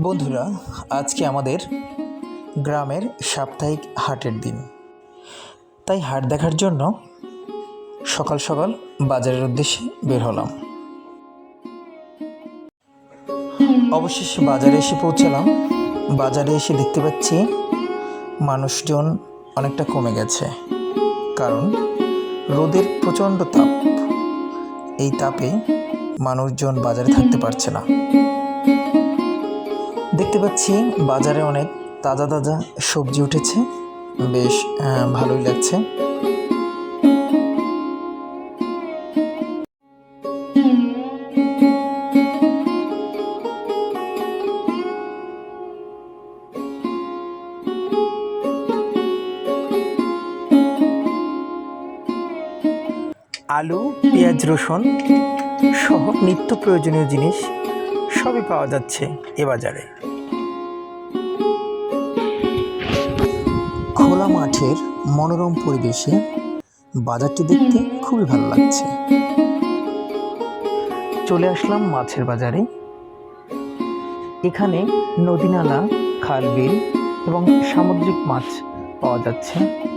বন্ধুরা, আজকে আমাদের গ্রামের সাপ্তাহিক হাটের দিন। তাই হাট দেখার জন্য সকাল সকাল বাজারের উদ্দেশ্যে বের হলাম। অবশেষে বাজারে এসে পৌঁছালাম। বাজারে এসে দেখতে পাচ্ছি মানুষজন অনেকটা কমে গেছে। কারণ রোদের প্রচণ্ড তাপ। এই তাপে মানুষজন বাজারে থাকতে পারছে না। দেখতে পাচ্ছি বাজারে অনেক তাজা তাজা সবজি উঠেছে। বেশ ভালোই লাগছে। আলু, পেঁয়াজ, রসুন সহ নিত্য প্রয়োজনীয় জিনিস সবই পাওয়া যাচ্ছে এ বাজারে। খোলা মাঠের মনোরম পরিবেশে বাজারটি দেখতে খুবই ভালো লাগছে। চলে আসলাম মাছের বাজারে। এখানে নদীনালা খাল বিল এবং সামুদ্রিক মাছ পাওয়া যাচ্ছে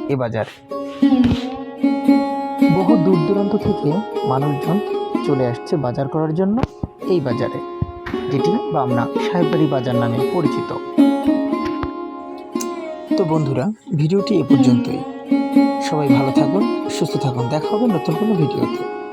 এ বাজারে। বহু দূর দূরান্ত থেকে মানুষজন চলে আসছে বাজার করার জন্য এই বাজারে। যেটি বামনা সাহেববাড়ি বাজার নামে পরিচিত। তো বন্ধুরা, ভিডিওটি এ পর্যন্তই। সবাই ভালো থাকুন, সুস্থ থাকুন। দেখা হবে নতুন কোনো ভিডিওতে।